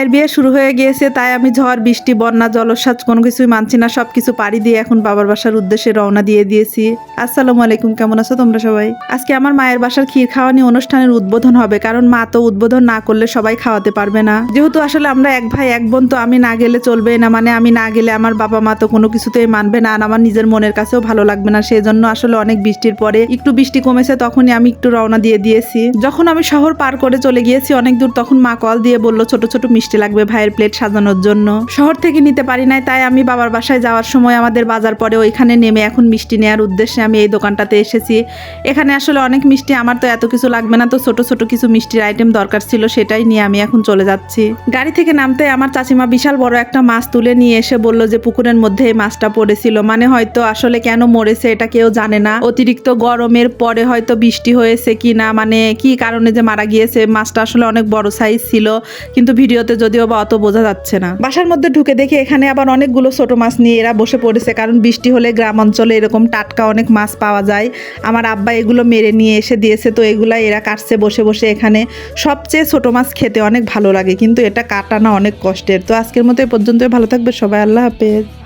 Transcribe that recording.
ভাইয়ের বিয়ে শুরু হয়ে গিয়েছে, তাই আমি ঝড়, বৃষ্টি, বন্যা জলসাজ কোনো কিছুই মানছি না সব কিছু পাড়ি দিয়ে এখন বাবার বাসার উদ্দেশ্যে রওনা দিয়ে দিয়েছি। আসসালামু আলাইকুম, কেমন আছো তোমরা সবাই? আজকে আমার মায়ের বাসার ক্ষীর খাওয়ানি অনুষ্ঠানের উদ্বোধন হবে, কারণ মা তো উদ্বোধন না করলে সবাই খাওয়াতে পারবে না। যেহেতু আসলে আমরা এক ভাই, এক বোন, তো আমি না গেলে চলবে না মানে আমি না গেলে আমার বাবা মা তো কোনো কিছুতেই মানবে না, আর আমার নিজের মনের কাছেও ভালো লাগবে না সেই জন্য আসলে অনেক বৃষ্টির পরে একটু বৃষ্টি কমেছে, তখনই আমি একটু রওনা দিয়ে দিয়েছি। যখন আমি শহর পার করে চলে গিয়েছি, অনেক দূর, তখন মা কল দিয়ে বলল, ছোট ছোট মিষ্টি লাগবে ভাইয়ের প্লেট সাজানোর জন্য। শহর থেকে নিতে পারি নাই, তাই আমি বাবার বাসায় যাওয়ার সময় আমাদের বাজার পরে ওইখানে নেমে এখন মিষ্টি নেওয়ার উদ্দেশ্যে আমি এই দোকানটাতে এসেছি। এখানে আসলে অনেক মিষ্টি, আমার তো এত কিছু লাগবে না, তো ছোট ছোট কিছু মিষ্টির আইটেম দরকার ছিল, সেটাই নিয়ে আমি এখন চলে যাচ্ছি। গাড়ি থেকে নামতে আমার চাচিমা বিশাল বড় একটা মাছ তুলে নিয়ে এসে বলল যে, পুকুরের মধ্যে এই মাছটা পড়েছিল। মানে হয়তো আসলে কেন মরেছে, এটা কেউ জানে না। অতিরিক্ত গরমের পরে হয়তো বৃষ্টি হয়েছে কি না মানে কি কারণে যে মারা গিয়েছে, মাছটা আসলে অনেক বড় সাইজ ছিল। কিন্তু ভিডিওতে যদিও বা অত বোঝা যাচ্ছে না। বাসার মধ্যে ঢুকে দেখি এখানে আবার অনেকগুলো ছোট মাছ নিয়ে এরা বসে পড়েছে, কারণ বৃষ্টি হলে গ্রাম অঞ্চলে এরকম টাটকা অনেক মাছ পাওয়া যায়। আমার আব্বা এগুলো মেরে নিয়ে এসে দিয়েছে, তো এগুলা এরা কাটছে বসে বসে এখানে। সবচেয়ে ছোট মাছ খেতে অনেক ভালো লাগে, কিন্তু এটা কাটানো অনেক কষ্টের। তো আজকের মতো এই পর্যন্তই, ভালো থাকবে সবাই, আল্লাহ হাফেজ।